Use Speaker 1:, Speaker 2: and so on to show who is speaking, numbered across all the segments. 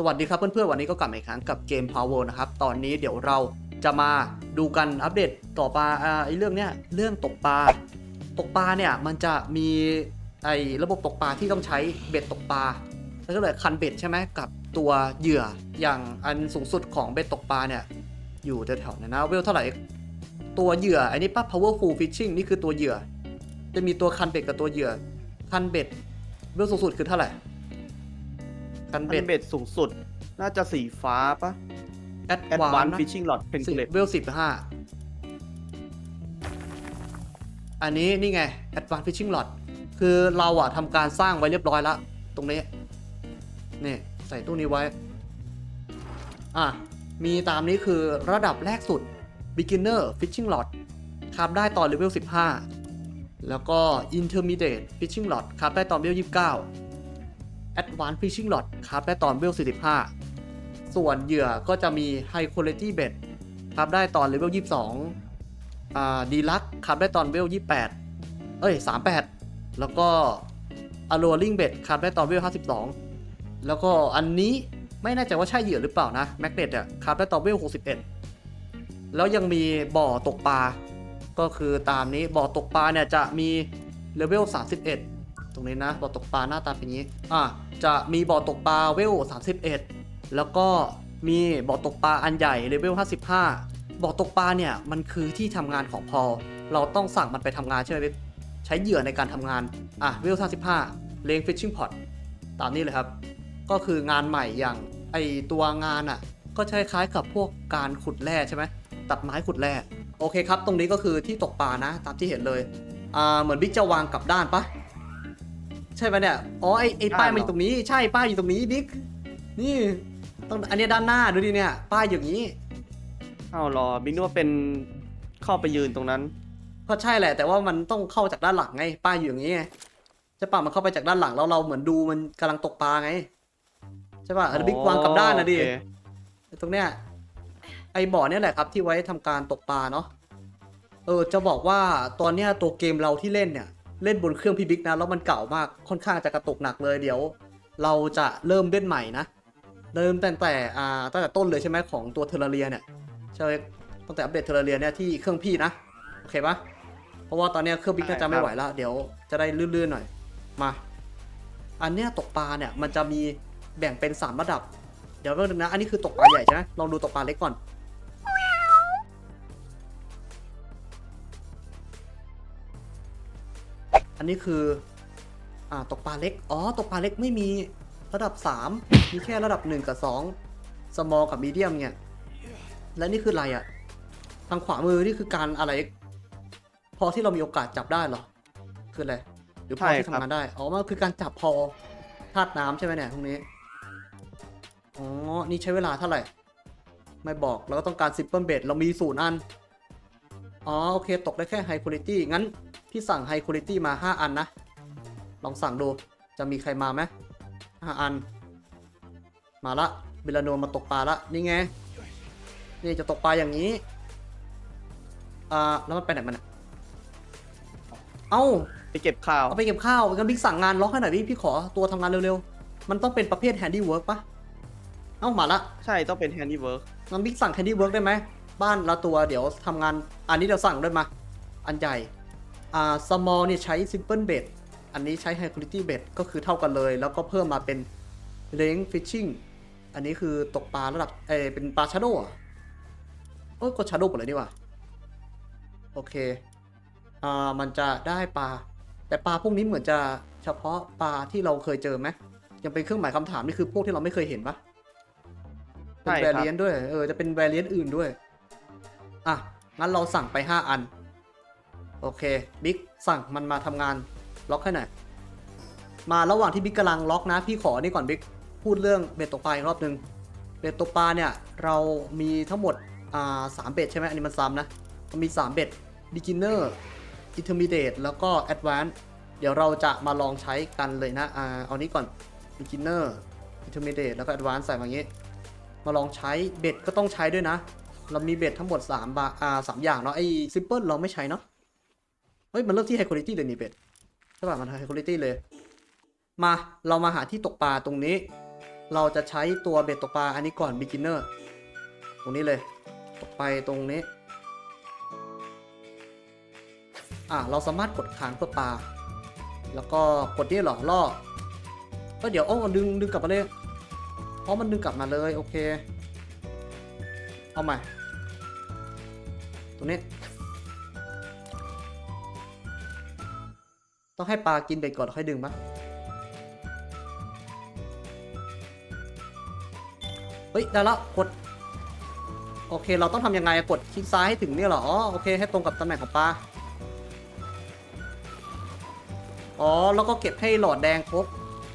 Speaker 1: สวัสดีครับเพื่อนๆ วันนี้ก็กลับมาอีกครั้งกับเกม Power นะครับ ตอนนี้เดี๋ยวเราจะมาดูกันอัปเดตต่อปลาไอ้เรื่องเนี้ยเรื่องตกปลา ตกปลาเนี่ยมันจะมีไอ้ระบบตกปลาที่ต้องใช้เบ็ดตกปลา แล้วก็เลยคันเบ็ดใช่ไหมกับตัวเหยื่ออย่างอันสูงสุดของเบ็ดตกปลาเนี่ยอยู่แถวๆเนี่ยนะเวลเท่าไหร่ตัวเหยื่อไอ้นี่ป้า powerful fishing นี่คือตัวเหยื่อ จะมีตัวคันเบ็ดกับตัวเหยื่อคันเบ็ดเวลสูงสุดคือเท่าไหร่ คัน
Speaker 2: เป็
Speaker 1: เบ็
Speaker 2: น
Speaker 1: ด
Speaker 2: เบ็ดสูงสุด น่าจะสีฟ้าปะ
Speaker 1: advance
Speaker 2: Advanced
Speaker 1: นะ
Speaker 2: Fishing Rod เป็น
Speaker 1: สิ
Speaker 2: เกล็ด
Speaker 1: เวลสิบห้าอันนี้นี่ไง Advanced Fishing Rod คือเราอะทำการสร้างไว้เรียบร้อยแล้ว ตรงนี้ นี่ ใส่ตู้นี้ไว้ อะ มีตามนี้คือระดับแรกสุด Beginner Fishing Rod คราบได้ตอนเลเวล15 แล้วก็ Intermediate Fishing Rod คราบได้ตอนเลเวล29 Advanced Fishing Rod คราบได้ตอนเลเวล45 ส่วนเหยื่อก็จะมี High Quality Bed ครับได้ตอนเลเวล22อ่าดีลักครับได้ตอนเลเวล28 เอ้ย 38 แล้วก็ Alluring Bed ครับได้ตอนเลเวล52 แล้วก็อันนี้ไม่แน่ใจว่าใช่เหยื่อหรือเปล่านะ Magnet อะครับได้ตอนเลเวล61 แล้วยังมีบ่อตกปลา ก็คือตามนี้บ่อตกปลาเนี่ยจะมีเลเวล31 ตรงนี้นะบ่อตกปลาหน้าตาเป็นอย่างนี้ อะ จะมีบ่อตกปลาเวล 31 แล้วก็มีบ่อตกปลาอันใหญ่เลเวล 55 บ่อตกปลาเนี่ยมันคือที่ทำงานของพอเราต้องสั่งมันไปทำงานใช่ไหมใช้เหยื่อในการทำงาน อะเวล 35 เลงฟิชชิ่งพอตตามนี้เลยครับ ก็คืองานใหม่อย่างไอตัวงานอะ ก็คล้ายๆกับพวกการขุดแร่ใช่ไหมตัดไม้ขุดแร่โอเคครับ ตรงนี้ก็คือที่ตกปลานะ ตามที่เห็นเลย อ่า เหมือนบิ๊กจะวางกลับด้านปะ ใช่ไหมเนี่ย อ๋อไอไอป้ายมันอยู่ตรงนี้ ใช่ป้ายอยู่ตรงนี้บิ๊ก นี่ต้องอันนี้ด้านหน้าดูดิเนี่ย ป้ายอย่างนี้
Speaker 2: อ้าวรอบิ๊กนึกว่าเป็นเข้าไปยืนตรงนั้น
Speaker 1: ก็ใช่แหละ แต่ว่ามันต้องเข้าจากด้านหลังไง ป้ายอยู่อย่างนี้ไงใช่ปะมันเข้าไปจากด้านหลังแล้วเราเหมือนดูมันกำลังตกปลาไง ใช่ปะเออบิ๊กวางกลับด้านนะดิ
Speaker 2: โอเค
Speaker 1: ตรงเนี้ยไอ้บ่อเนี่ยแหละครับที่ไว้ทำการตกปลาเนาะเออจะบอกว่าตอนเนี้ยตัวเกมเราที่เล่นเนี่ย เล่นบนเครื่องพี่บิ๊กนะแล้วมันเก่ามากค่อนข้างจะกระตุกหนักเลยเดี๋ยว เราจะเริ่มเล่นใหม่นะเริ่มตั้งแต่อ่าตั้งแต่ต้นเลยใช่ไหมของตัวเทอร์เรียเนี่ยใช่ตั้งแต่อัปเดตเทอร์เรียเนี่ยที่เครื่องพี่นะโอเคปะเพราะว่าตอนเนี้ยเครื่องบิ๊กน่าจะไม่ไหวแล้วเดี๋ยวจะได้ลื่นๆหน่อยมา อันเนี้ยตกปลาเนี่ยมันจะมีแบ่งเป็นสามระดับ เดี๋ยวเรื่องนึงนะ อันนี้คือตกปลาใหญ่ใช่ไหมลองดูตกปลาเล็กก่อน อันนี้คือ อ่า ตกปลาเล็ก อ๋อ ตกปลาเล็กไม่มีระดับ 3 มีแค่ระดับ 1 กับ2 small กับ medium เนี่ย และนี่คืออะไรอะ่ะทางขวามือนี่คือการอะไร พอที่เรามีโอกาสจับได้เหรอ คืออะไร หรือพอที่ทำงานได้ อ๋อ มันคือการจับพอธาตุน้ำใช่ไหมเนี่ยตรงนี้ อ๋อ นี่ใช้เวลาเท่าไหร่ ไม่บอกเราก็ต้องการ simple bed เรามีศูนย์อัน อ๋อ โอเค ตกได้แค่ high quality งั้น พี่สั่ง high quality มา 5 อันนะ ลองสั่งดู จะมีใครมาไหมห้าอัน มาละเบลาโนมาตกปลาละ นี่ไง นี่จะตกปลาอย่างนี้ อ่า แล้วมันไปไหนมันอะเอ้า
Speaker 2: ไปเก็บข้าว
Speaker 1: เอาไปเก็บข้าวงั้นบิ๊กสั่งงานล็อกให้หน่อยพี่พี่ขอตัวทำงานเร็วๆ มันต้องเป็นประเภท handiwork ปะเอ้ามาละ
Speaker 2: ใช่ ต้องเป็น handiwork
Speaker 1: งั้นบิ๊กสั่ง handiwork ได้ไหม บ้านละตัว เดี๋ยวทำงาน อันนี้เดี๋ยวสั่งด้วยมา อันใหญ่ อ่า small เนี่ยใช้ simple bed อันนี้ใช้ high quality bed ก็คือเท่ากันเลย แล้วก็เพิ่มมาเป็น length fishing อันนี้คือตกปลาระดับ เออเป็นปลาชาโดว์อะเอ้ยก็ชาโดว์หมดเลยนี่หว่าโอเค อ่า มันจะได้ปลา แต่ปลาพวกนี้เหมือนจะเฉพาะปลาที่เราเคยเจอไหมยังเป็นเครื่องหมายคำถามนี่คือพวกที่เราไม่เคยเห็นปะเป็น
Speaker 2: ใช่
Speaker 1: แว
Speaker 2: ครับ
Speaker 1: รเลียนด้วย เออ จะเป็นแวรเลียนอื่นด้วย อะ งั้นเราสั่งไป 5 อัน โอเคบิ๊กสั่งมันมาทำงานล็อกให้หน่อยมาระหว่างที่บิ๊กกำลังล็อกนะ พี่ขอนี่ก่อนบิ๊กพูดเรื่องเบ็ดตกปลาอีกรอบหนึ่งเบ็ดตกปลาเนี่ยเรามีทั้งหมดอ่าสามเบ็ดใช่ไหมอันนี้มันซ้ำนะมันมี3เบ็ด beginner intermediate แล้วก็ advanced เดี๋ยวเราจะมาลองใช้กันเลยนะอ่าเอานี้ก่อน beginner intermediate แล้วก็ advanced ใส่มาอย่างนี้ มาลองใช้เบ็ดก็ต้องใช้ด้วยนะ เรามีเบ็ดทั้งหมด3บาอ่าสามอย่างเนาะไอ้ simple เราไม่ใช้เนาะ เฮ้ย มันเริ่มที่ high quality เลยนี่เบ็ดใช่ป่ะมัน high quality เลย มาเรามาหาที่ตกปลาตรงนี้ เราจะใช้ตัวเบ็ดตกปลาอันนี้ก่อน beginner ตรงนี้เลย ตกไปตรงนี้ อะเราสามารถกดค้างเพื่อปลา แล้วก็กดนี่หรอล่อก็เดี๋ยวโอ้ดึงดึงกลับมาเลยเพราะมันดึงกลับมาเลย โอเค เอาใหม่ ตรงนี้ ต้องให้ปลากินเบ็ดก่อนค่อยดึงปะเฮ้ย ได้แล้วกด โอเค เราต้องทำยังไงกดคลิกซ้ายให้ถึงเนี่ยเหรอ อ๋อ โอเค ให้ตรงกับตำแหน่งของปลา อ๋อ แล้วก็เก็บให้หลอดแดงครบ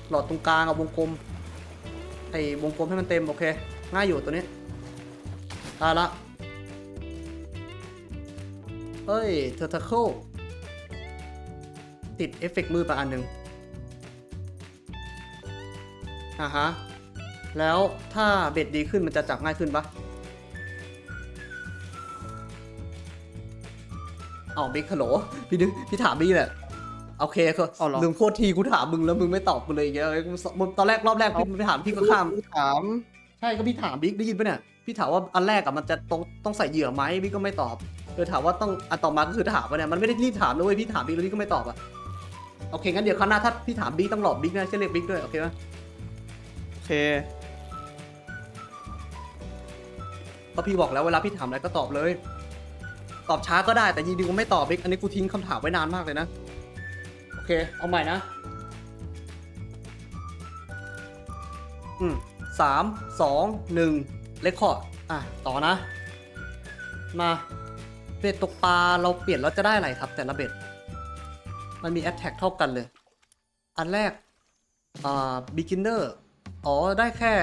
Speaker 1: หลอดตรงกลางเอาวงกลม ไอ้วงกลมให้มันเต็ม โอเค ง่ายอยู่ตัวนี้ ได้ละเฮ้ย เทอร์ทเคิล ติดเอฟเฟกต์มือไปอันหนึ่งอ่าฮะ แล้วถ้าเบ็ดดีขึ้นมันจะจับง่ายขึ้นปะเอาบิ๊กฮัลโหลพี่นึกพี่ถามพี่แหละโอเคก็
Speaker 2: เอาเหรอ
Speaker 1: ลืมโคตรทีกูถามมึงแล้วมึงไม่ตอบกูเลยอย่างเงี้ยเอ้ยกูสมึงตอนแรกรอบแรกพี่ไม่ถามพี่ก็ข้าม
Speaker 2: ถาม
Speaker 1: ใช่ก็พี่ถามบิ๊กได้ยินปะเนี่ยพี่ถามว่าอันแรกอะมันจะต้องต้องใส่เหยื่อไหมบิ๊กก็ไม่ตอบเออถามว่าต้องอันต่อมาก็คือถามว่าเนี่ยมันไม่ได้รีบถามเลยเว้ยพี่ถามบิ๊กแล้วพี่ก็ไม่ตอบอะ โอเคงั้นเดี๋ยวคราวหน้าถ้าพี่ถามบิ๊กต้องหลอกบิ๊กนะใช่เรียกบิ๊กด้วยโอเคไหม
Speaker 2: โอเค
Speaker 1: เพราะพี่บอกแล้วเวลาพี่ถามอะไรก็ตอบเลย ตอบช้าก็ได้แต่ยิงดีกูไม่ตอบบิ๊กอันนี้กูทิ้งคำถามไว้นานมากเลยนะ โอเค เอาใหม่นะ อืมสามสองหนึ่งเลคคอร์ดอะต่อนะ มาเบ็ดตกปลาเราเปลี่ยนแล้วจะได้อะไรครับ แต่ละเบ็ด มันมี attack เท่ากันเลย อันแรก อ่า beginner อ๋อ ได้แค่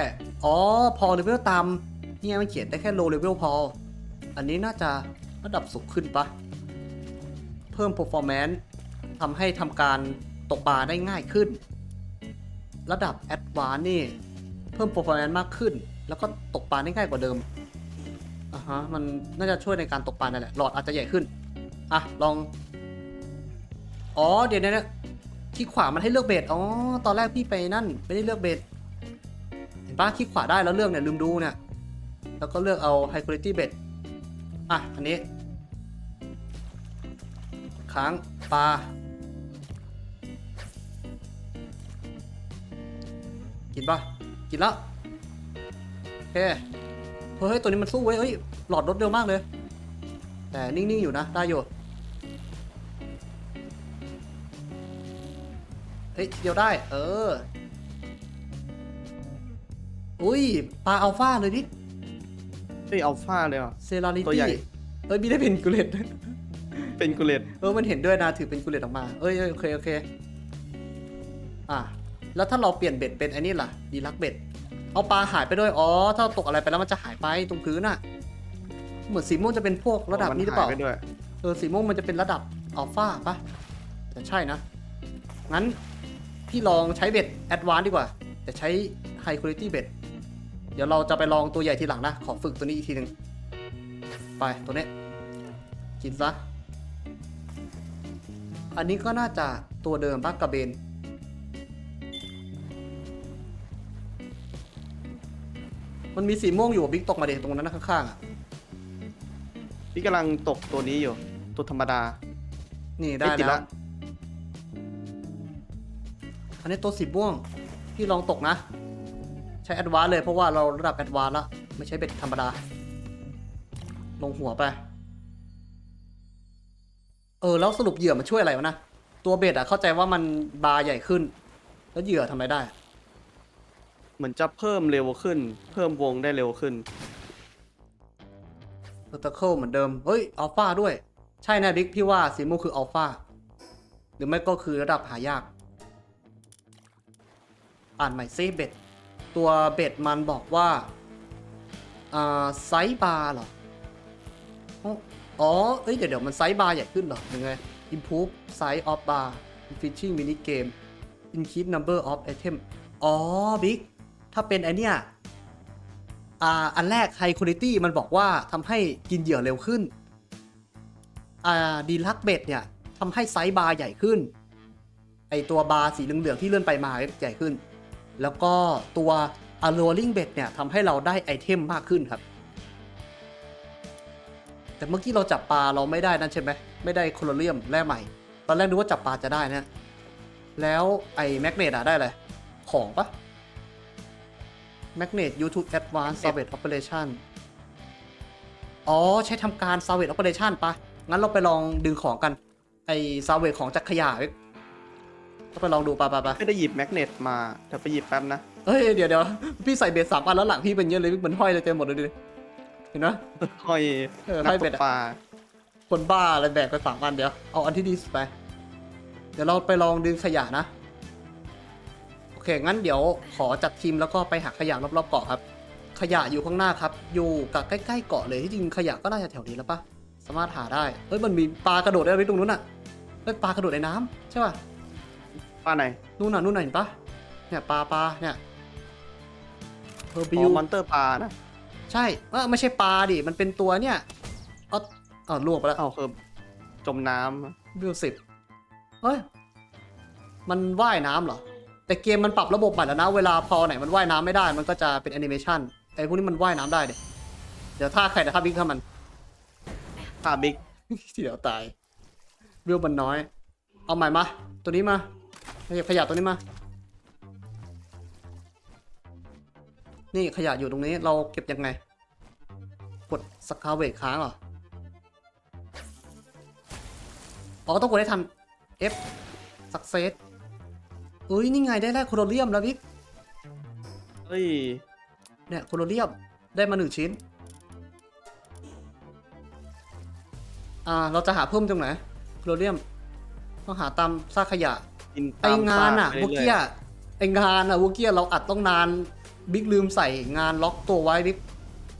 Speaker 1: อ๋อ พอเลเวลตามเนี่ยมันเขียนได้แค่ low level พอ อันนี้น่าจะระดับสูงขึ้นปะ เพิ่ม performance ทำให้ทำการตกปลาได้ง่ายขึ้น ระดับ advanced นี่ เพิ่ม performance มากขึ้น แล้วก็ตกปลาได้ง่ายกว่าเดิมอ่าฮะ มันน่าจะช่วยในการตกปลานั่นแหละ หลอดอาจจะใหญ่ขึ้น อะ ลอง อ๋อเดี๋ยวนะที่ขวามันให้เลือกเบสอ๋อตอนแรกพี่ไปนั่นไม่ได้เลือกเบสเห็นปะคลิกขวาได้แล้วเลือกเนี่ยลืมดูเนี่ยแล้วก็เลือกเอา high quality bed อะ อันนี้ ค้างปลา กินปะกินแล้วโอเคเฮ้ย ตัวนี้มันสู้เว้ยเฮ้ย หลอดรถเร็วมากเลย แต่นิ่ง ๆ อยู่นะ ได้อยู่ ฮ้ยเดียวได้ เออ อุ้ยปลาอัลฟาเลยดิ
Speaker 2: เฮ้ยอัลฟาเลยเหรอะ
Speaker 1: เซราลิ
Speaker 2: ตัวใหญ่
Speaker 1: ตี้เอ้ยมีได้เป็นกุเลต
Speaker 2: เป็นกุเลต
Speaker 1: เออมันเห็นด้วยนะถือเป็นกุเลตออกมา เอ้ยเอ้ยโอเคโอเค อะแล้วถ้าเราเปลี่ยนเบ็ดเป็นไอ้นี่ล่ะดีลักเบ็ด เอาปลาหายไปด้วย อ๋อ ถ้าตกอะไรไปแล้วมันจะหายไปตรงพื้นอะ เหมือนสีม่วงจะเป็นพวกระดับนี้หรือเปล่า
Speaker 2: มันหยไปด้วย
Speaker 1: เออสีม่วงมันจะเป็นระดับอัลฟาปะแต่ใช่นะ งั้น พี่ลองใช้เบ็ดแอดวานดีกว่า แต่ใช้ไฮคุณ i t y เบ็ดเดี๋ยวเราจะไปลองตัวใหญ่ทีหลังนะ ขอฝึกตัวนี้อีกทีหนึ่งไปตัวนี้ กินซะ อันนี้ก็น่าจะตัวเดิมปะกระเบน มันมีสีม่วงอยู่บิ๊กตกมาเด็ตรงนั้นนะข้างๆอะ
Speaker 2: พี่กำลังตกตัวนี้อยู่ ตัวธรรมดา
Speaker 1: นี่ได้
Speaker 2: เอ้ยติด
Speaker 1: แล้ว
Speaker 2: ละ
Speaker 1: อันนี้ตัวสีม่วง พี่ลองตกนะ ใช้แอดวานเลยเพราะว่าเราระดับแอดวานแล้ว ไม่ใช้เบ็ดธรรมดา ลงหัวไป เออ แล้วสรุปเหยื่อมันช่วยอะไรวะนะ ตัวเบ็ดอะเข้าใจว่ามันบาร์ใหญ่ขึ้น แล้วเหยื่อทำอะไรได้
Speaker 2: เหมือนจะเพิ่มเร็วขึ้น เพิ่มวงได้เร็วขึ้น
Speaker 1: เ e อร์ตเคิลเหมือนเดิม เฮ้ย อัลฟาด้วย ใช่นะบิ๊กพี่ว่าสีม่วงคืออัลฟาหรือไม่ก็คือระดับหายาก อ่านใหม่ซิเบ็ดตัวเบ็ดมันบอกว่าไซส์บาร์เหรอ อ๋อ เอ้ย เดี๋ยวเดี๋ยวมันไซส์บาร์ใหญ่ขึ้นเหรอ ยังไง improve size of bar fishing mini game increase number of item อ๋อ บิ๊ก ถ้าเป็นไอเนี้ยอ่า อันแรก High Quality มันบอกว่าทำให้กินเหยื่อเร็วขึ้น อ่า ดีลักเบ็ดเนี่ยทำให้ไซส์บาร์ใหญ่ขึ้น ไอตัวบาร์สีเหลืองๆที่เลื่อนไปมาใหญ่ขึ้น แล้วก็ตัว alluring bed เนี่ยทำให้เราได้ไอเทมมากขึ้นครับ แต่เมื่อกี้เราจับปลาเราไม่ได้นั่นใช่ไหมไม่ได้โคลอเรียมแร่ใหม่ ตอนแรกนึกว่าจับปลาจะได้นะ แล้วไอ้แมกเนตอะได้อะไร ของปะแมกเนต YouTube Advanced Salvage Operation อ๋อ ใช้ทำการ Salvage Operation ปะงั้นเราไปลองดึงของกัน ไอ้ Salvage ของจากขยะเว้ย ก็ไปลองดูปะปะปะ
Speaker 2: ไม่ได้หยิบแมกเนตมาเดี๋ยวไปหยิบแป๊บนะ
Speaker 1: เฮ้ยเดี๋ยวเดี๋ยวพี่ใส่เบสสามอันแล้วหลังพี่เป็นเยอะเลยเหมือนห้อยเลยเต็มหมดเลยดิเห็นไหม
Speaker 2: ห้อย
Speaker 1: เออ
Speaker 2: นั
Speaker 1: ห้อย
Speaker 2: ก
Speaker 1: เบ็
Speaker 2: ต
Speaker 1: ด
Speaker 2: ก
Speaker 1: อะ
Speaker 2: ปลา
Speaker 1: คนบ้าอะไรแบกไปสามอันเดี๋ยวเอาอันที่ดีสุดไป เดี๋ยวเราไปลองดึงขยะนะโอเคงั้นเดี๋ยวขอจัดทีมแล้วก็ไปหาขยะรอบๆเกาะครับ ขยะอยู่ข้างหน้าครับ อยู่กับใกล้ๆเกาะเลยที่จริงขยะก็น่าจะแถวนี้แล้วปะสามารถหาได้เฮ้ยมันมีปลากระโดดได้ไหมตรงนู้นอะเฮ้ยปลากระโดดในน้ำใช่ป่ะ
Speaker 2: ปลาไหน
Speaker 1: นู่นน่ะนู่นน่ะเห็นปะเนี่ยปลาปลาเนี่ยเฮอร์บิ
Speaker 2: อ๋
Speaker 1: ว
Speaker 2: อมอนเตอร์ปลานะ
Speaker 1: ใช่เออไม่ใช่ปลาดิ มันเป็นตัวเนี่ยเอาเอาลวกไปแล้ว
Speaker 2: เอาคือจมน้ำ
Speaker 1: วิวสิบเฮ้ย มันว่ายน้ำเหรอ แต่เกมมันปรับระบบใหม่แล้วนะ เวลาพอไหนมันว่ายน้ำไม่ได้ มันก็จะเป็นแอนิเมชันไอ้พวกนี้มันว่ายน้ำได้เดยเดี๋ยวท่าใครแต่ท่าบิ๊กท่ามัน
Speaker 2: ปลาบิ๊ก
Speaker 1: ที่เดี๋ยวตายวิวมันน้อย เอาใหม่มา ตัวนี้มา ขยับขยะตัวนี้มา นี่ขยะอยู่ตรงนี้เราเก็บยังไง กดสคาเวกค้างเหรออ๋อต้องกดให้ทัน F success เฮ้ย นี่ไงได้แร่โคโรเลียมแล้วบิ๊ก
Speaker 2: เฮ้ย
Speaker 1: เนี่ยโคโรเลียมได้มาหนึ่งชิ้น อ่า เราจะหาเพิ่มตรงไหนโคโรเลียม ต้องหาตามซากขยะ
Speaker 2: กิน
Speaker 1: ไอ
Speaker 2: ตาม
Speaker 1: งานอะ
Speaker 2: ซไป
Speaker 1: พวก
Speaker 2: รื่
Speaker 1: เกี้
Speaker 2: อย
Speaker 1: ยไองานอะพวกเกี้ยเราอัดต้องนานบิ๊กลืมใส่งานล็อกตัวไว้บิ๊ก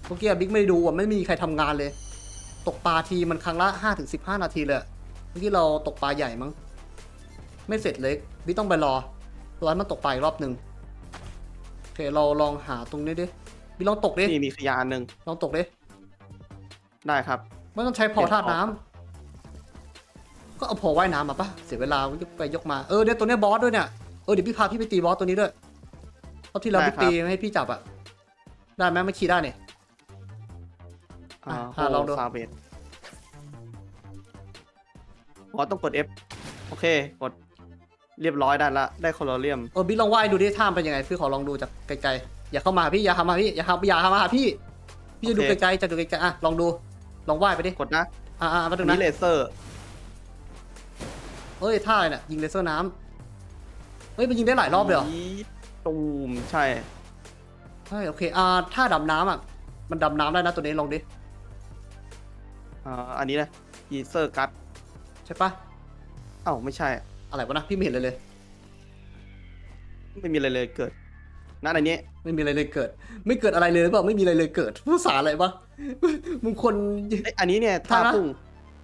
Speaker 1: พวกเกี้ยบิ๊กไม่ได้ดูอะไม่มีใครทำงานเลย ตกปลาทีมันครั้งละห้าถึงสิบห้านาทีเลยอะเมื่อกี้เราตกปลาใหญ่มั้งไม่เสร็จเล็กบิ๊กต้องไปรอรอให้มันตกปลาอีกรอบหนึ่งโอเคเราลองหาตรงนี้ดิบิ๊กลองตกดิ
Speaker 2: ๆนี่มีขยะอันหนึ่ง
Speaker 1: ลองตกดิ
Speaker 2: ได้ครับ
Speaker 1: ไม่ต้องใช้พอธาตุน้ำ ก็เอาพอว่ายน้ำมาปะเสียเวลายกไปยกมา เออเดี๋ยวตัวเนี้ยบอสด้วยเนี่ย เออเดี๋ยวพี่พาพี่ไปตีบอสตัวนี้ด้วยเพราะที่เรา
Speaker 2: ได้
Speaker 1: พี่
Speaker 2: ครับ
Speaker 1: ตีให้พี่จับอะได้ไหมไม่ขี่ได้เนี่ย
Speaker 2: อ่า
Speaker 1: อะอะลองดู
Speaker 2: โฮซาเบตอ๋อต้องกด F โอเค กด เรียบร้อยได้ละ ได้โคลอเรียม
Speaker 1: เออบิ๊กลองว่ายดูดิท่ามนเป็นยังไงพี่ขอลองดูจากไกลๆอย่าเข้ามาหาพี่อย่าเข้ามาหาพี่อย่าเข้าอย่าเข้ามาหาพี่ พี่จะดู
Speaker 2: โอเค
Speaker 1: ไกลๆจะดูไกลๆอะลองดูลองว่ายไปดิ
Speaker 2: กดนะ
Speaker 1: อ่าอ่ามา
Speaker 2: อั
Speaker 1: ดู
Speaker 2: น
Speaker 1: นะ
Speaker 2: นี้เลเซอร์
Speaker 1: เอ้ยท่าอะไรเนี่ยยิงเลเซอร์น้ำเฮ้ยมันยิงได้หลายรอบเลยเหรอ
Speaker 2: ตูมใช่
Speaker 1: ใช่โอเคอ่าท่าดำน้ำอะมันดำน้ำได้นะตัวนี้ลองดิ
Speaker 2: อ่าอันนี้นะยีเซอร์กัต
Speaker 1: ใช่ปะ
Speaker 2: เอ้าไม่ใช่
Speaker 1: อะไรวะนะพี่ไม่เห็นเลยเลย
Speaker 2: ไม่มีอะไรเลยเกิดนั่นอันนี้
Speaker 1: ไม่มีอะไรเลยเกิด ไม่เกิดอะไรเลยหรือเปล่าไม่มีอะไรเลยเกิดภาษาอะไรวะมึงคน
Speaker 2: เอ้ยอันนี้เนี่ยท่า
Speaker 1: ท่านะ
Speaker 2: พุ่ง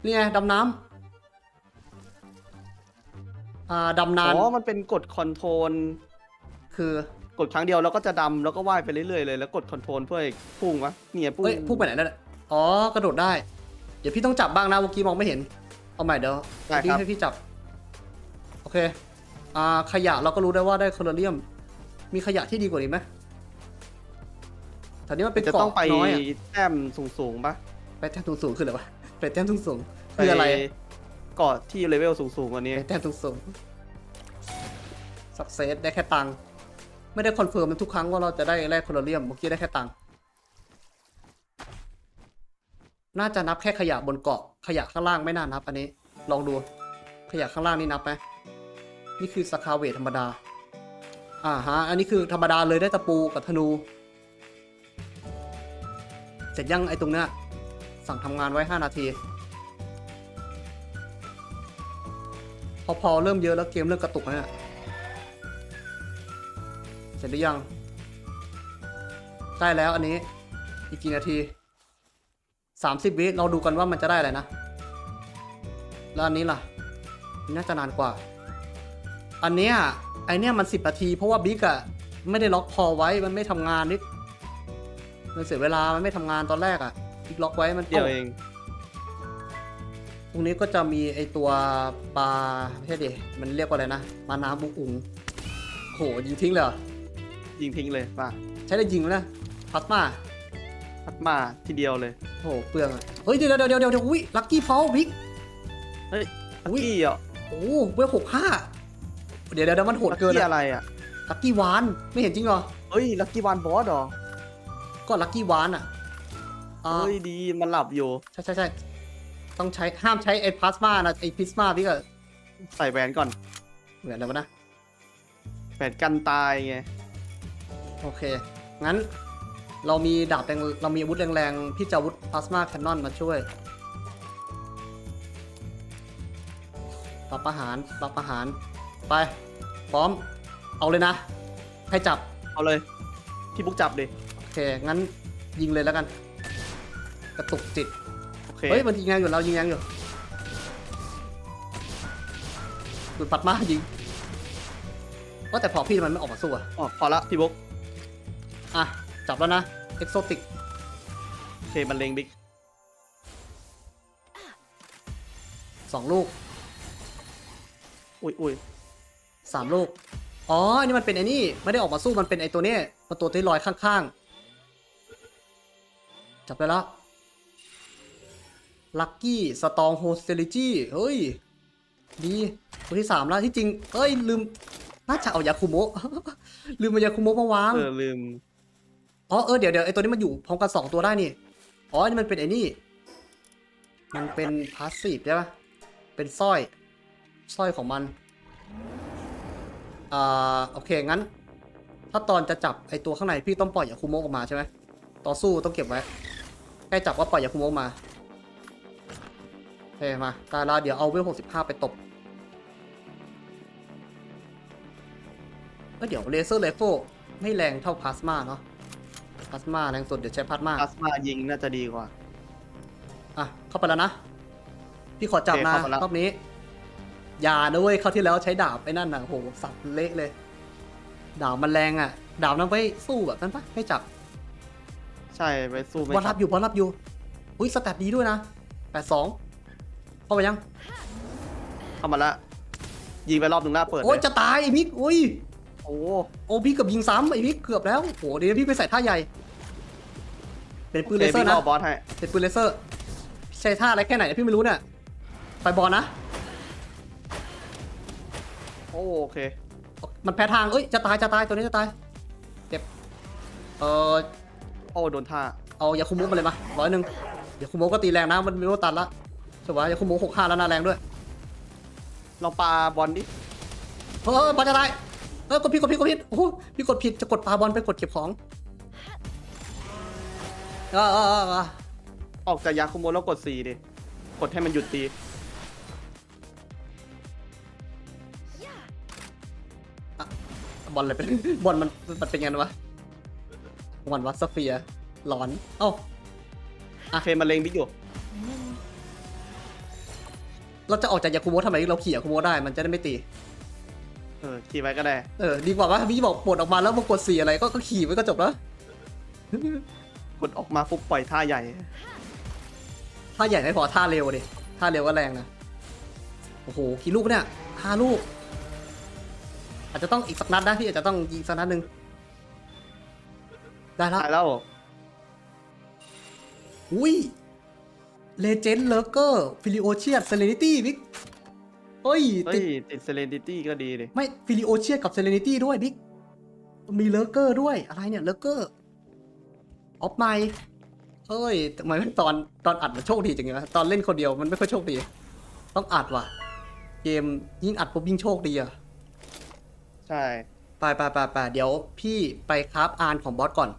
Speaker 1: นี่ไงดำน้ำ อ่าดำนาน
Speaker 2: อ๋อมันเป็นกดคอนโทรล
Speaker 1: คือ
Speaker 2: กดครั้งเดียวแล้วก็จะดำแล้วก็ว่ายไปเรื่อยๆเลยแล้วกดคอนโทรลเพื่อให้พุ่งวะเนี่ยพุ่ง
Speaker 1: เอ้ยพุ่งไปไหนนั่นน่ะอ๋อกระโดดได้ เดี๋ยวพี่ต้องจับบ้างนะเมื่อกี้มองไม่เห็น เอาใหม่เดี๋ยว
Speaker 2: ได้
Speaker 1: พี่
Speaker 2: ครับ
Speaker 1: ให้พี่จับ โอเค อ่าขยะเราก็รู้ได้ว่าได้โคลอเรียม มีขยะที่ดีกว่านี้ไหมแถวนี้มันเป็น
Speaker 2: จะ
Speaker 1: เกาะ
Speaker 2: ต้องไป
Speaker 1: น้อยอะ
Speaker 2: แต้มสูงๆปะ
Speaker 1: ไปแต้มสูงๆคืออะไรวะไปแต้มสูงๆคืออะไร
Speaker 2: ป เกาะที่เลเวลสูงๆกว่านี้
Speaker 1: แต้มสูงๆสักเซสได้แค่ตังค์ไม่ได้คอนเฟิร์มทุกครั้งว่าเราจะได้แลกโคลเรียมเมื่อกี้ได้แค่ตังค์น่าจะนับแค่ขยะบนเกาะ ขยะข้างล่างไม่น่านับอันนี้ ลองดู ขยะข้างล่างนี่นับไหมนี่คือสคาเวทธรรมดา อ่าฮะ อันนี้คือธรรมดาเลยได้ตะปูกับธนู เสร็จยังไอ้ตรงเนี้ยสั่งทำงานไว้ 5 นาที พอพอเริ่มเยอะแล้วเกมเริ่มกระตุกแล้วเนี่ยเสร็จหรือยัง ได้แล้วอันนี้ อีกกี่นาที30วิเราดูกันว่ามันจะได้อะไรนะ แล้วอันนี้ล่ะอันน่าจะนานกว่า อันเนี้ยไอเนี้ยมัน10นาที เพราะว่าบิ๊กอะไม่ได้ล็อกพอไว้มันไม่ทำงานนิดมันเสียเวลามันไม่ทำงานตอนแรกอะบิ๊กล็อกไว้มัน
Speaker 2: เดียวเอง
Speaker 1: ต รงนี้ก็จะมีไอตัวปลาไม่ใช่ดิมันเรียกว่าอะไรนะปลาน้ำบุกอุ๋งโหยิงทิ้งเลยเหรอ
Speaker 2: ยิงทิ้งเลยป่ะ
Speaker 1: ใช้ได้ยิงแล้วนะพลาสมา
Speaker 2: พัดมาทีเดียวเลย
Speaker 1: โอ้โหเปลืองอะเฮ้ยเดี๋ยวเดี๋ยวเดี๋ยวเดี๋ยวอุ้ยลัคกี้พอลบิ๊ก
Speaker 2: เฮ้ย
Speaker 1: อุ๊ย
Speaker 2: กี้อะ
Speaker 1: โอ้เวลหกห้าเดี๋ยวเดี๋ยวเดี๋ยวมันโหดเกิน
Speaker 2: กี้
Speaker 1: อะ
Speaker 2: อะไรอะ
Speaker 1: ลัคกี้วานไม่เห็นจริงเหรอ
Speaker 2: เฮ้ยลักกี้วานบอสเหรอ
Speaker 1: ก็ลัคกี้วานอะอ่า
Speaker 2: เฮ้ยดีมันหลับอยู่
Speaker 1: ใช่ใช่ใช่ ต้องใช้ห้ามใช้ไอ้พลาสมานะไอ้พิสมาพี่ก็
Speaker 2: ใส่แหวนก่อน
Speaker 1: เหมือนแล้วนะ
Speaker 2: แหวนกันตายไง
Speaker 1: โอเค งั้นเรามีดาบแรงเรามีอาวุธแรงๆ พี่จะอาวุธพลาสมาแคนนอนมาช่วยปรับอาหารปรับอาหาร ไป พร้อม เอาเลยนะ ให้จับ
Speaker 2: เอาเลย พี่บุ๊กจับดิ
Speaker 1: โอเค งั้นยิงเลยแล้วกัน กระตุกจิต
Speaker 2: โอ เค
Speaker 1: เฮ้ยมันยิงแรงอยู่เรายิงแรงอยู่ดูดปัดมายิงว่าแต่พอพี่มันไม่ออกมาสู้อะ
Speaker 2: อ๋อพอละพี่บุ๊ก
Speaker 1: อะจับแล้วนะเอ็กโซติก
Speaker 2: โอเคมันเลงบิ๊ก
Speaker 1: สองลูก
Speaker 2: อุ้ยอุ้ย
Speaker 1: สามลูก อ๋ออันนี้มันเป็นไอ้นี่ ไม่ได้ออกมาสู้มันเป็นไอ้ตัวเนี้ยมันตัวที่ลอยข้างๆ จับไปแล้ว ลัคกี้สตองโฮสเตลิจี้เฮ้ย ดีตัวที่สามแล้วที่จริง เอ้ย ลืม น่าจะเอายาคุโมะ ลืมมายาคุโมะมาวาง
Speaker 2: เออลืม
Speaker 1: อ๋อ เออ เดี๋ยวเดี๋ยวไอ้ตัวนี้มันอยู่พร้อมกันสองตัวได้นี่ อ๋ออันนี้มันเป็นไอ้นี่ มันเป็นพาสซีฟใช่ปะเป็นสร้อย สร้อยของมัน อ่า โอเค งั้น ถ้าตอนจะจับไอ้ตัวข้างในพี่ต้องปล่อยยาคุโมะออกมาใช่ไหมต่อสู้ต้องเก็บไว้ ใกล้จับก็ปล่อยยาคุโมะออกมาโอ เคมาตาลาเดี๋ยวเอาเวลหกสิบห้าไปตบก็เดี๋ยวเลเซอร์เลโฟไม่แรงเท่าพลาสมาเนาะพลาสมาแรงสุดเดี๋ยวใช้พลาสมา
Speaker 2: พลาสมายิงน่าจะดีกว่า
Speaker 1: อะ เข้าไปแล้วนะ พี่ขอจับ
Speaker 2: โอเค
Speaker 1: นะ
Speaker 2: เข้าไปแล้ว
Speaker 1: รอบนี้ อย่านะเว้ยเขาวที่แล้วใช้ดาบไอ้นั่นน่ะโหสับเละเลย ดาบมันแรงอะ ดาบนั้นไว้สู้แบบนั้นปะไม่จับ
Speaker 2: ใช่ไปสู้ไม่
Speaker 1: บอล
Speaker 2: จั
Speaker 1: รับอยู่บอลรับอยู่ อุ้ยสแตทดีด้วยนะแปดสอง เข้าไปยัง
Speaker 2: เข้ามาละยิงไปรอบหนึ่งหน้าเปิด
Speaker 1: โอ้ย
Speaker 2: เลย
Speaker 1: จะตายไอ้มิกอุ้ย
Speaker 2: โอ้
Speaker 1: โอ้พี่เกือบยิงซ้ำไอ้มิกเกือบแล้วโหเดี๋ยวพี่ไปใส่ท่าใหญ่ เป็นปืน
Speaker 2: โอ
Speaker 1: เล
Speaker 2: เค
Speaker 1: เซอ
Speaker 2: พี่
Speaker 1: ร์นะ
Speaker 2: รอบอสให้
Speaker 1: เป็นปืนเลเซอร์ใช้ท่าอะไรแค่ไหนเนี่ยพี่ไม่รู้เนี่ยไฟบอลนะ
Speaker 2: โอ้โอเค
Speaker 1: มันแพ้ทางเอ้ยจะตายจะตายตัวนี้จะตายเจ็บเออ
Speaker 2: โอ้โดนท่า
Speaker 1: เอายาคุโมะมาเลยมาร้อยหนึ่งยาคุโมะก็ตีแรงนะมันมีโลตันละ ใช่ปะยาคุโมะหกห้าแล้วนะแรงด้วย
Speaker 2: ลองปาบอลดิ
Speaker 1: เออบอลจะตายเออกดผิดกดผิดกดผิดโอ้โหพี่กดผิดจะกดปาบอลไปกดเก็บของเออเออเออเออ
Speaker 2: ออกจากยาคุโมะแล้วกด 4 ดิ กดให้มันหยุดตี
Speaker 1: บอลอะไรเป็น บอลมันมันเป็นไงวะบอลวัตสเฟียร์หลอน เอ้า
Speaker 2: โอเค มันเลงบิ๊กอยู่
Speaker 1: เราจะออกจากยาคุโมะทำไมเราขี่ยาคุโมะได้มันจะได้ไม่ตี
Speaker 2: เออขี่ไว้ก็ได้
Speaker 1: เออดีกว่าว่าพี่บอกปลดออกมาแล้วมากดสีอะไรก็ก็ขี่ไว้ก็จบแล้ว
Speaker 2: กดออกมาปุ๊บปล่อยท่าใหญ่
Speaker 1: ท่าใหญ่ไม่พอท่าเร็วดิท่าเร็วก็แรงนะโอ้โหกี่ลูกเนี่ยห้าลูก อาจจะต้องอีกสักนัดนะพี่อาจจะต้องยิงสักนัดหนึ่งได้แล้ว
Speaker 2: ตายแล้ว
Speaker 1: อุ้ย เลเจนด์เลเกอร์ฟิลิโอเชียเซเลนิตี้บิ๊กเฮ้ย
Speaker 2: เฮ้
Speaker 1: ติ
Speaker 2: ย
Speaker 1: ด
Speaker 2: ติดเซเลนดิตี้ก็ดีดิ
Speaker 1: ไม่ฟิลิโอเชียกับเซเลนิตี้ด้วยบิ๊กมีเลเกอร์ด้วยอะไรเนี่ยเลเกอร์ออฟไมเฮ้ยทำไมตอนตอนอัดมันโชคดีจังเลยตอนเล่นคนเดียวมันไม่ค่อยโชคดี ต้องอัดว่ะ เกมยิ่งอัดปุ๊บยิ่งโชคดีอะ
Speaker 2: ใช่
Speaker 1: ไปไปไปไปเดี๋ยวพี่ไปคราฟอานของบอสก่อน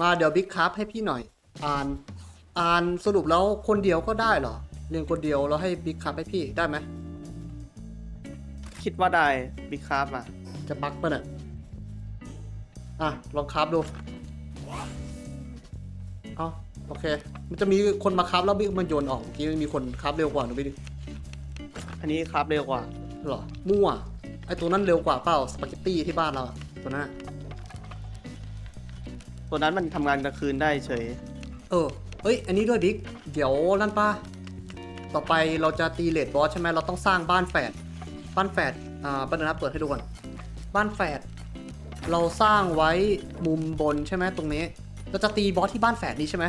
Speaker 1: มาเดี๋ยวบิ๊กคราฟให้พี่หน่อย อาน อานสรุปแล้วคนเดียวก็ได้เหรอ เรียนคนเดียวแล้วให้บิ๊กคราฟให้พี่ได้ไหม
Speaker 2: คิดว่าได้บิ๊กคราฟอะ
Speaker 1: จะบั๊กปะเนี่ยอะ ลองคราฟดู เอาโอเค มันจะมีคนมาคราฟแล้วบิ๊กมันโยนออกเมื่อกี้มีคนคราฟเร็วกว่าหนูบิ๊ก
Speaker 2: อันนี้คราฟเร็วกว่า
Speaker 1: เหรอ มั่ว ไอตัวนั้นเร็วกว่าเปล่า สปาเกตตี้ที่บ้านเราอะตัวนั้นอะ
Speaker 2: ตัวนั้นมันทำงานกลางคืนได้เฉย
Speaker 1: เออ เอ้ย อันนี้ด้วยบิ๊กเดี๋ยวนั่นป้าต่อไปเราจะตีเลดบอสใช่ไหมเราต้องสร้างบ้านแฝด บ้านแฝด อ่าประเด็นนะเปิดให้ดูก่อน บ้านแฝด เราสร้างไว้มุมบนใช่ไหมตรงนี้ เราจะตีบอสที่บ้านแฝดนี้ใช่ไหม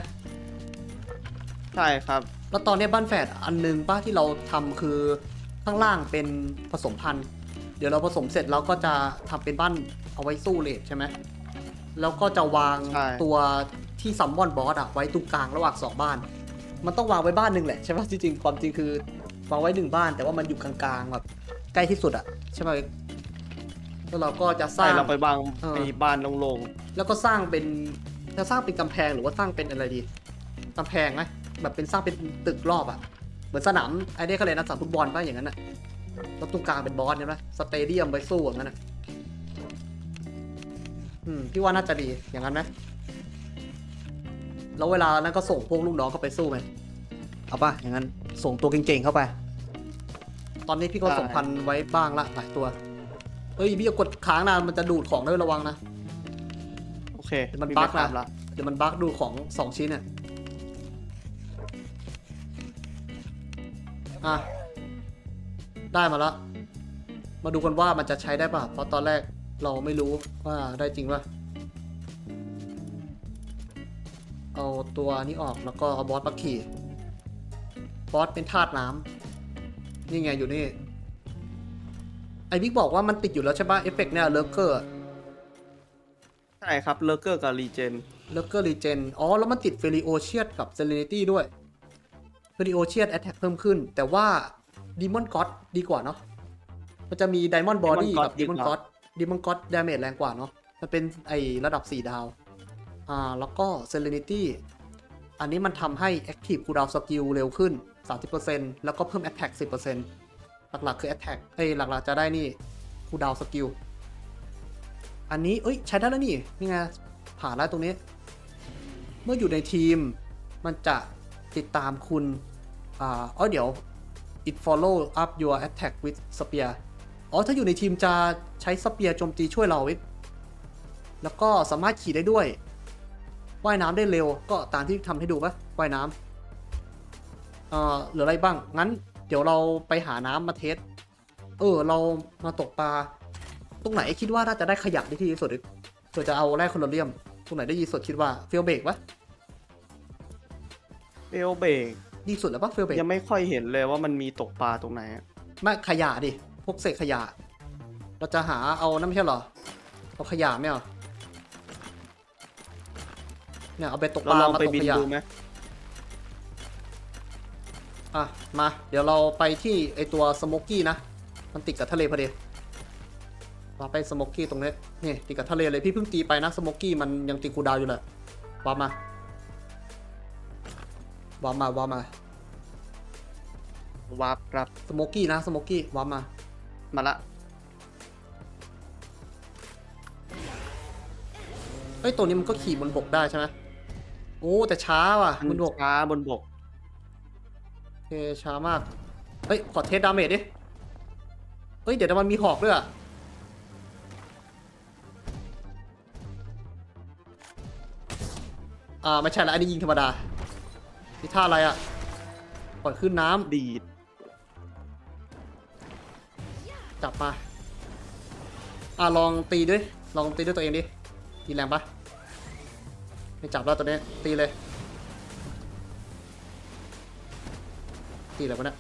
Speaker 2: ใช่ครับ
Speaker 1: แล้วตอนนี้บ้านแฝดอันหนึงป้าที่เราทำคือข้างล่างเป็นผสมพันธุ์ เดี๋ยวเราผสมเสร็จเราก็จะทำเป็นบ้านเอาไว้สู้เลดใช่ไหมแล้วก็จะวาง
Speaker 2: ใช่
Speaker 1: ตัว ที่ซัมมอนบอสอะไว้ตรงกลางระหว่างสองบ้าน มันต้องวางไว้บ้านหนึ่งแหละใช่ไหมจริงๆความจริงคือวางไว้หนึ่งบ้าน แต่ว่ามันอยู่กลางๆแบบใกล้ที่สุดอะใช่ไหมแล้วเราก็จะส
Speaker 2: ใช่
Speaker 1: ร้าง
Speaker 2: เราไปบาง
Speaker 1: เออ
Speaker 2: ไปบ้านโลง
Speaker 1: แล้วก็สร้างเป็นจะสร้างเป็นกำแพงหรือว่าสร้างเป็นอะไรดีกำแพงไหมแบบเป็นสร้างเป็นตึกรอบอะเหมือนสนามไอ้นี่เขาเลยกนะสนามฟุตบอลป่ะอย่างนั้นอะแล้วตรงกลางเป็นบอสใช่ไหมสเตเดียมไว้สู้อย่างนั้นอะอืมพี่ว่าน่าจะดีอย่างนั้นไหม แล้วเวลานั้นก็ส่งพวกลูกน้องเข้าไปสู้ไหมเอาป่ะอย่างนั้นส่งตัวเก่งๆเข้าไป ตอนนี้พี่ก็ส่งพันธุ์ไว้บ้างละหลายตัวเอ้ยพี่อย่ากดค้างนานมันจะดูดของด้วยระวังนะ
Speaker 2: ๆโอเค
Speaker 1: เดี๋ยวมัน
Speaker 2: วิ่ง
Speaker 1: บั๊
Speaker 2: ไป
Speaker 1: กนะ
Speaker 2: ตามละ
Speaker 1: เดี๋ยวมันบั๊กดูของสองชิ้นเนี่ยอะ ได้มาแล้ว มาดูกันว่ามันจะใช้ได้ป่ะ เพราะตอนแรกเราไม่รู้ว่าได้จริงป่ะ เอาตัวนี้ออกแล้วก็เอาบอสปักขี่บอสเป็นธาตุน้ำนี่ไงอยู่นี่ ไอวิกบอกว่ามันติดอยู่แล้วใช่ป่ะเอฟเฟกต์เนี่ยเลเกอร์
Speaker 2: ใช่ครับเลเกอร์กับรีเจน
Speaker 1: เลเกอร์รีเจนอ๋อ แล้วมันติดเฟริโอเชียดกับเซเลนิตี้ด้วยเฟริโอเชียดแอตแทกเพิ่มขึ้น แต่ว่าดีมอนก็ d ดีกว่าเนาะมันจะมีไดมอน d บอดี้
Speaker 2: Demon God
Speaker 1: กับดีมอน
Speaker 2: ดีก
Speaker 1: ก็
Speaker 2: ว่า
Speaker 1: ดีมอนก็ d ดาเมจแรงกว่าเนาะมันเป็นไอระดับ 4 ดาว อ่าแล้วก็เซเลนิตี้อันนี้มันทำให้ Active Cooldown Skill เร็วขึ้น 30%แล้วก็เพิ่ม Attack 10%หลักๆคือ Attack เอ้ยหลักๆจะได้นี่ Cooldown Skill อันนี้เอ้ยใช้ได้แล้วนี่ นี่ไง ผ่านแล้วตรงนี้ เมื่ออยู่ในทีมมันจะติดตามคุณอ่าอ๋อเดี๋ยว it follow up your attack with spear อ๋อ ถ้าอยู่ในทีมจะใช้สเปียร์โจมตีช่วยเราวิแล้วก็สามารถขี่ได้ด้วย ว่ายน้ำได้เร็ว ก็ตามที่ทำให้ดูปะว่ายน้ำเอ่อเหลืออะไรบ้าง งั้น เดี๋ยวเราไปหาน้ำมาเทส เออ เรามาตกปลา ตรงไหนคิดว่าน่าจะได้ขยะได้ที่สุดดิเพื่อจะเอาแร่โคลอเรียม ตรงไหนได้ดีสุดคิดว่าเฟลเบกปะ
Speaker 2: เบลเบรก
Speaker 1: ดีสุดแล้วปะเฟลเบก
Speaker 2: ยังไม่ค่อยเห็นเลยว่ามันมีตกปลาตรงไหนอะ
Speaker 1: ไม่ขยะดิ พวกเศษขยะ เราจะหาเอานั่นไม่ใช่เหรอ เอาขยะไม่เอา เนี่ยเอาไปตกป
Speaker 2: เรา
Speaker 1: ลา
Speaker 2: ลอง
Speaker 1: มา
Speaker 2: ไป
Speaker 1: ตก
Speaker 2: บิน
Speaker 1: ขยะ
Speaker 2: ดูไหม
Speaker 1: อะมา เดี๋ยวเราไปที่ไอตัวสโมกกี้นะ มันติดกับทะเลพอดีมาไปสโมกกี้ตรงนี้นี่ติดกับทะเลเลยพี่เพิ่งตีไปนะสโมกกี้มันยังตีกูดาวอยู่เลยว้ามาว้ามาวามา
Speaker 2: วาร์ปครับ
Speaker 1: สโมกกี้นะสโมกกี้ว้ามา
Speaker 2: มาละ
Speaker 1: เอ้ยตัวนี้มันก็ขี่บนบกได้ใช่ไหม โอ้แต่ช้าว่ะบนบก
Speaker 2: ช้าบนบก
Speaker 1: โอเคช้ามาก เฮ้ย ขอเทสดาเมจดิ เฮ้ย เดี๋ยวมันมีหอกด้วยอะอ่าไม่ใช่ละอันนี้ยิงธรรมดานี่ท่าอะไรอะปล่อยขึ้นน้ำ
Speaker 2: ดีด
Speaker 1: จับมา อ่าลองตีด้วย ลองตีด้วยตัวเองดิตีแรงปะ ไม่จับแล้วตัวนี้ ตีเลย ตีอะไรวะเนี่ย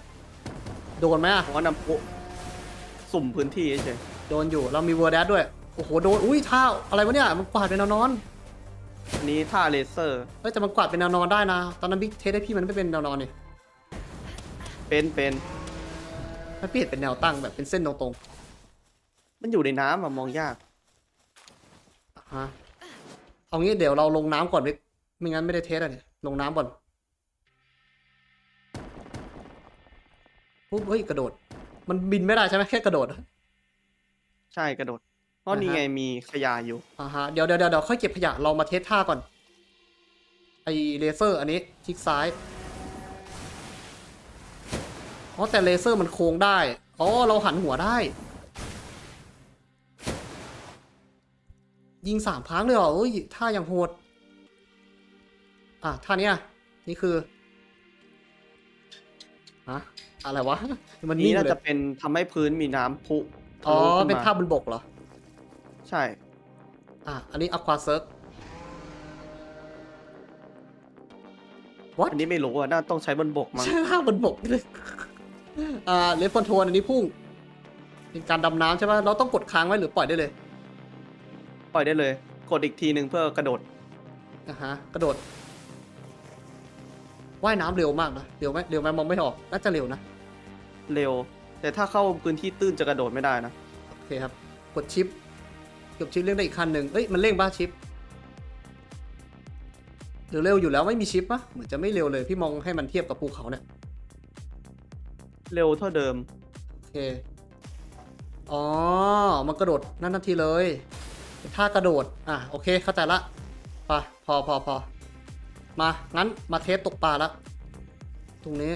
Speaker 1: โดนไหมอะ
Speaker 2: ผมว่านำโปะสุ่มพื้นที่เฉย
Speaker 1: โดนอยู่ เรามีเวอร์แดดด้วย โอ้โห โดน อุ้ยท่าอะไรวะเนี่ย มันกวาดเป็นแนวนอน
Speaker 2: อันนี้ท่าเลเซอร์
Speaker 1: เฮ้ยแต่มันกวาดเป็นแนวนอนได้นะ ตอนนั้นบิ๊กเทสให้พี่มันไม่เป็นแนวนอนนี่
Speaker 2: เป็นเป็น
Speaker 1: มันเปลี่ยนเป็นแนวตั้งแบบเป็นเส้นตรง
Speaker 2: มันอยู่ในน้ำอะมองยาก
Speaker 1: ๆฮะ เอางี้เดี๋ยวเราลงน้ำก่อนบิ๊กไม่งั้นไม่ได้เทสอะเนี่ยลงน้ำก่อนปุ๊บเฮ้ยกระโดด มันบินไม่ได้ใช่ไหมแค่กระโดด
Speaker 2: ใช่กระโดด เพราะ
Speaker 1: อ่าฮะ
Speaker 2: นี่ไงมีขยะอยู่
Speaker 1: อ่าฮะเดี๋ยวเดี๋ยวเดี๋ยวค่อยเก็บขยะเรามาเทสท่าก่อน ไอเลเซอร์อันนี้คลิกซ้ายอ๋อแต่เลเซอร์มันโค้งได้ อ๋อ เราหันหัวได้ ยิงสามครั้งเลยเหรอเอ้ยท่าอย่างโหด อะท่าเนี้ยนี่คือฮะอะไรวะ มัน
Speaker 2: นี้
Speaker 1: นิ่ง
Speaker 2: น่า
Speaker 1: เล
Speaker 2: จะ
Speaker 1: ย
Speaker 2: เป็นทำให้พื้นมีน้ำพุทะ
Speaker 1: อ๋อ
Speaker 2: ลุขึ้น
Speaker 1: เป็น
Speaker 2: มา
Speaker 1: ท่าบนบกเหรอ
Speaker 2: ใช่
Speaker 1: อะ อันนี้ Aqua c i r c What
Speaker 2: อันนี้ไม่รู้อะ น่าต้องใช้บนบกมั้ง
Speaker 1: ใช่ล่างบนบกเลยอ่าเลฟคอนโทรอันนี้พุ่ง เป็นการดำน้ำใช่ป่ะเราต้องกดค้างไว้หรือปล่อยได้เลย
Speaker 2: ปล่อยได้เลย กดอีกทีหนึ่งเพื่อกระโดด
Speaker 1: นะฮะกระโดดว่ายน้ำเร็วมากนะเร็วไหมเร็วไหมมองไม่ออกน่าจะเร็วนะ
Speaker 2: เร็ว แต่ถ้าเข้าพื้นที่ตื้นจะกระโดดไม่ได้นะ
Speaker 1: โอเคครับกดชิปกดชิปเร่งได้อีกคันหนึ่งเอ้ยมันเร่งบ้าชิปหรือเร็วอยู่แล้วไม่มีชิปปะเหมือนจะไม่เร็วเลยพี่มองให้มันเทียบกับภูเขาเนี่ย
Speaker 2: เร็วเท่าเดิม
Speaker 1: โอเคอ๋อมันกระโดดนั่นนาทีเลย ถ้ากระโดด อะโอเคเข้าใจละไปพอพอพอมา งั้นมาเทสตกปลาละ ตรงนี้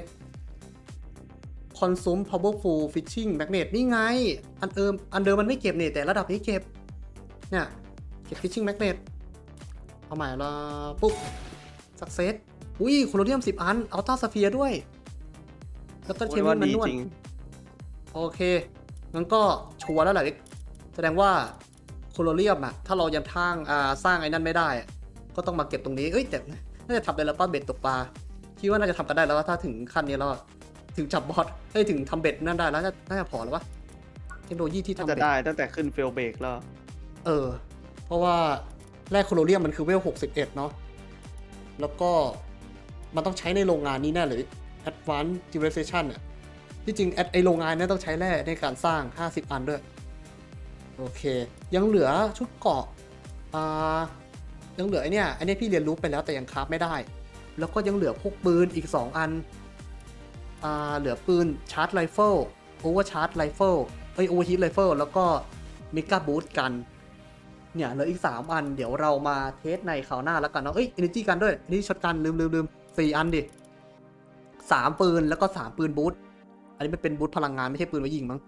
Speaker 1: consume powerful fishing magnet นี่ไง อันเดิมอันเดิมมันไม่เก็บเนี่ยแต่ระดับนี้เก็บ เนี่ย เก็บ fishing magnet เอาใหม่ละปุ๊บ success อุ้ยโคโลเดียม 10 อัน อัลต้าสเฟียด้วย แล้วก็เท
Speaker 2: โอ้ย
Speaker 1: มิ
Speaker 2: ว่า
Speaker 1: มัน
Speaker 2: ดี
Speaker 1: นวล
Speaker 2: จริง
Speaker 1: โอเค งั้นก็ชัวร์แล้วแหละเด็กแสดงว่า โคโลเรียมอะถ้าเรายังทางอ่าสร้างไอ้นั่นไม่ได้อะก็ต้องมาเก็บตรงนี้เอ้ยแต่น่าจะทำได้แล้วป้าเบ็ดตกปลาคิดว่าน่าจะทำกันได้แล้วถ้าถึงขั้นนี้แล้วอะถึงจับบอสเอ้ยถึงทำเบ็ดนั่นได้แล้วน่าน่าจะพอแล้วปะเทคโนโลยีที่
Speaker 2: น่า
Speaker 1: ทำ
Speaker 2: จะ
Speaker 1: เบ็ด
Speaker 2: ได้ตั้งแต่ขึ้นเฟลเบรกแล้ว
Speaker 1: เออ เพราะว่าแร่โคโลเรียมมันคือเวล61เนาะแล้วก็มันต้องใช้ในโรงงานนี้แน่เลย Advanced Civilization เนี่ยที่จริงไอไอโรงงานเนี้ต้องใช้แร่ในการสร้าง 50 อันด้วย โอเค ยังเหลือชุดเกาะอ่ายังเหลือไอเนี่ยไอเนี้ยพี่เรียนรู้ไปแล้วแต่ยังคราฟไม่ได้ แล้วก็ยังเหลือพวกปืนอีก 2 อันอ่าเหลือปืนชาร์จไรเฟิลโอเวอร์ชาร์จไรเฟิลเอ้ยโอเวอร์ฮีทไรเฟิลแล้วก็มิก้าบูสกันเนี่ยเหลืออีก 3 อัน เดี๋ยวเรามาเทสในคราวหน้าแล้วกันเนาะเอ้ย energy กันด้วยนี่ช็อตกันลืมลืมลืมสี่อันดิสามปืนแล้วก็สามปืนบูทอันนี้มันเป็นบูทพลังงานไม่ใช่ปืนไว้ยิงมั้ง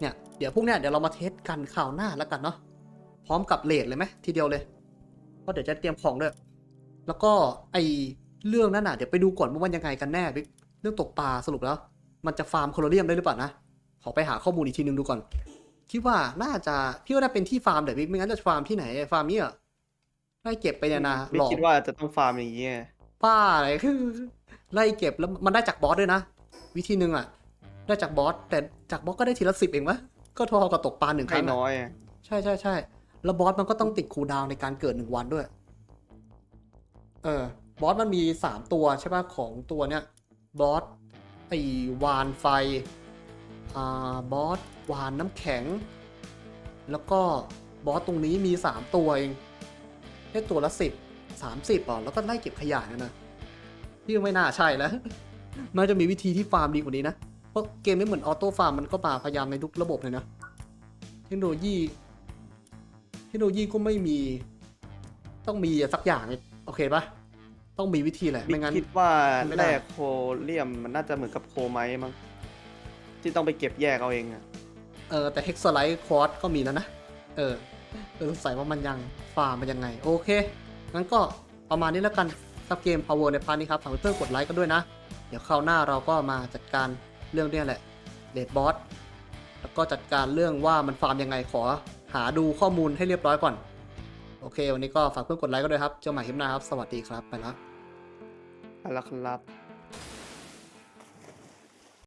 Speaker 1: เนี่ยเดี๋ยวพวกเนี้ยเดี๋ยวเรามาเทสกันข่าวหน้าแล้วกันเนาะพร้อมกับเลดเลยไหมทีเดียวเลยเพราะเดี๋ยวจะเตรียมของด้วยแล้วก็ไอเรื่องนั้นน่ะเดี๋ยวไปดูก่อนว่ามันยังไงกันแน่บิ๊กเรื่องตกปลาสรุปแล้ว มันจะฟาร์มโคโลเรียมได้หรือเปล่านะขอไปหาข้อมูลอีกทีนึงดูก่อนคิดว่าน่าจะพี่ว่าน่าเป็นที่ฟาร์มเดี๋ยวบิ๊กไม่งั้นจะฟาร์มที่ไหนฟาร์มเนี่ยไล่เก็บไปเนี่ยนะ
Speaker 2: ไม่
Speaker 1: หลอก
Speaker 2: คิดว่าจะต้องฟาร์มอย่างเงี้ย
Speaker 1: ป้าอะไรคือไล่เก็บแล้วมันได้จากบอสด้วยนะวิธีหนึ่งอะ ได้จากบอสแต่จากบอสก็ได้ทีละสิบเองวะก็ทอกับตกปลาหนึ่งค
Speaker 2: ให้
Speaker 1: รั้งอะ
Speaker 2: น้อยอะ
Speaker 1: ใช่ใช่ใช่แล้วบอสมันก็ต้องติดคูลดาวน์ในการเกิดหนึ่งวันด้วย เออบอสมันมีสามตัวใช่ป่ะของตัวเนี้ยบอสไอวานไฟอ่าบอสวานน้ำแข็ง แล้วก็บอสตรงนี้มีสามตัวเองแค่ตัวละสิบสามสิบอะแล้วก็ไล่เก็บขยะเนี่ยนะพี่ว่าไม่น่าใช่แล้ว น่าจะมีวิธีที่ฟาร์มดีกว่านี้นะเพ ราะเกมไม่เหมือนออโต้ฟาร์มมันก็มาพยายามในทุกระบบเลยนะ เทคโนโลยี เทคโนโลยีก็ไม่มี ต้องมีสักอย่างไงโอเคปะต้องมีวิธีแหละ
Speaker 2: บิ๊
Speaker 1: ไม่
Speaker 2: ก
Speaker 1: งั้น
Speaker 2: คิดว่า
Speaker 1: ไม่ได้
Speaker 2: แร่โคเลียมมันน่าจะเหมือนกับโคไม้มั้งที่ต้องไปเก็บแยกเอาเองอะ
Speaker 1: เออแต่เฮกซ์ไลท์คอร์สก็มีแล้วนะ เออเออสงสัยว่ามันยังฟาร์มมันยังไง โอเค งั้นก็ประมาณนี้แล้วกันสำหรับเกม Power ในพาร์ทนี้ครับ ฝากเพื่อนๆกดไลค์กันด้วยนะ เดี๋ยวคราวหน้าเราก็มาจัดการ เรื่องเนี้ยแหละเลดบอสแล้วก็จัดการเรื่องว่ามันฟาร์มยังไงขอหาดูข้อมูลให้เรียบร้อยก่อน โอเค วันนี้ก็ฝากเพื่อนกดไลค์กันด้วยครับ เจอกันใหม่คลิปหน้าครับ สวัสดีครับ ไปแล้ว
Speaker 2: เอาละครับ